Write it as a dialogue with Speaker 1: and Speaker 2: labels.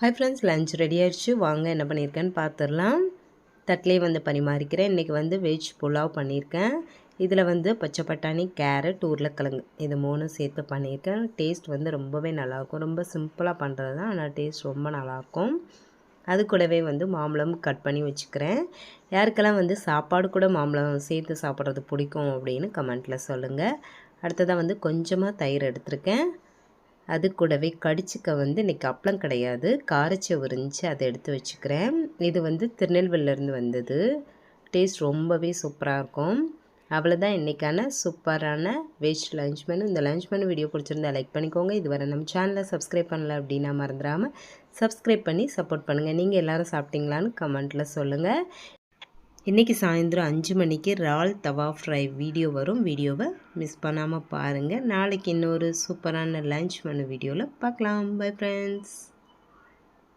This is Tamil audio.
Speaker 1: ஹாய் ஃப்ரெண்ட்ஸ் லஞ்ச் ரெடி ஆகிடுச்சு வாங்க என்ன பண்ணியிருக்கேன்னு பார்த்துடலாம் தட்டிலே வந்து பரிமாறிக்கிறேன். இன்றைக்கி வந்து வெஜ் புலாவ் பண்ணியிருக்கேன் இதில் வந்து பச்சை பட்டாணி கேரட் உருளைக்கிழங்கு. இது மூணும் சேர்த்து பண்ணியிருக்கேன் டேஸ்ட் வந்து ரொம்பவே நல்லாயிருக்கும் ரொம்ப சிம்பிளாக பண்ணுறது தான் ஆனால் டேஸ்ட் ரொம்ப நல்லாயிருக்கும் அது கூடவே வந்து மாம்பழம் கட் பண்ணி வச்சுக்கிறேன். யாருக்கெல்லாம் வந்து சாப்பாடு கூட மாம்பழம் சேர்த்து சாப்பிட்றது பிடிக்கும் அப்படின்னு கமெண்ட்டில் சொல்லுங்கள் அடுத்ததாக வந்து கொஞ்சமாக தயிர் எடுத்திருக்கேன். அது கூடவே கடிச்சிக்க வந்து இன்றைக்கி அப்பளம் கிடையாது. காரச்சவு இருந்துச்சு அதை எடுத்து வச்சுக்கிறேன். இது வந்து திருநெல்வேலியிலேருந்து வந்தது. டேஸ்ட் ரொம்பவே சூப்பராக இருக்கும். அவ்வளோதான் இன்றைக்கான சூப்பரான வெஜ் லஞ்ச் மெனு இந்த லஞ்ச் மெனு வீடியோ பிடிச்சிருந்தா லைக் பண்ணிக்கோங்க. இதுவரை நம்ம சேனலை சப்ஸ்கிரைப் பண்ணல அப்படின்னா மறந்துடாமல் சப்ஸ்கிரைப் பண்ணி சப்போர்ட் பண்ணுங்கள் நீங்கள் எல்லோரும் சாப்பிட்டீங்களான்னு கமெண்ட்டில் சொல்லுங்கள் இன்றைக்கி சாயந்தரம் அஞ்சு மணிக்கு ரால் தவா ஃப்ரை வீடியோ வரும். வீடியோவை மிஸ் பண்ணாமல் பாருங்கள் நாளைக்கு இன்னொரு சூப்பரான லன்ச் மனு வீடியோவில் பார்க்கலாம். Bye friends